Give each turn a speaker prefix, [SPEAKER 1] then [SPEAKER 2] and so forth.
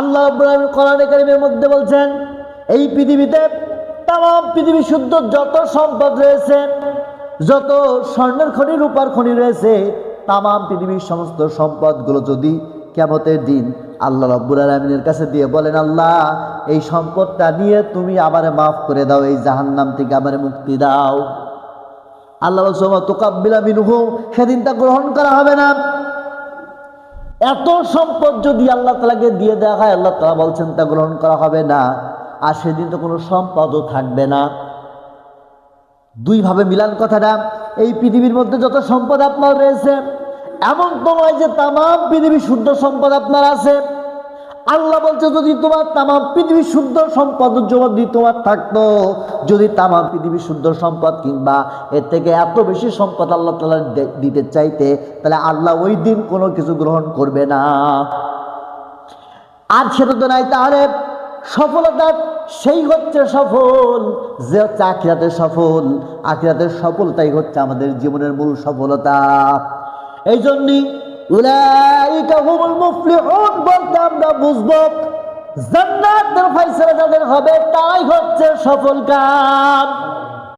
[SPEAKER 1] আল্লাহ কারিমের মধ্যে বলছেন, এই পৃথিবীতে তাম পৃথিবী শুদ্ধ যত সম্পদ রয়েছে, যত স্বর্ণের খনি, রূপার খনি রয়েছে তাম পৃথিবীর সমস্ত সম্পদগুলো যদি কেমতের দিন আল্লাহ রব্বুর আলমিনের কাছে দিয়ে বলেন, আল্লাহ, এই সম্পদটা নিয়ে তুমি আমারে মাফ করে দাও, এই জাহান্নাম থেকে আমারে মুক্তি দাও। আল্লাহ বলছে তোকাব্বিলা মিনহু, সেদিন তা গ্রহণ করা হবে না। এত সম্পদ যদি আল্লাহ তালাকে দিয়ে দেওয়া হয়, আল্লাহ তালা বলছেন তা গ্রহণ করা হবে না। আর সেদিন তো কোনো সম্পদও থাকবে না। দুইভাবে মিলান কথাটা, এই পৃথিবীর মধ্যে যত সম্পদ আপনার রয়েছে, এমন তো নয় যে তাম পৃথিবীর শুদ্ধ সম্পদ আপনার আছে। আল্লাহ বলছে, যদি তোমার তামাম পৃথিবী শুদ্ধ সম্পদ যদি তোমার থাকতো, যদি তামাম পৃথিবী শুদ্ধ সম্পদ কিংবা এর থেকে এত বেশি সম্পদ আল্লাহ তালা দিতে চাইতে, তাহলে আল্লাহ ওই দিন কোনো কিছু গ্রহণ করবে না। আর সেটা তো নাই, তাহলে সফলতা সেই হচ্ছে সফল, যে হচ্ছে আখিরাতের সফল। আখিরাতের সফলতাই হচ্ছে আমাদের জীবনের মূল সফলতা। এই জন্যই আমরা বুঝব জান্নাতের ফয়সালা যাদের হবে তাই হচ্ছে সফল কাম।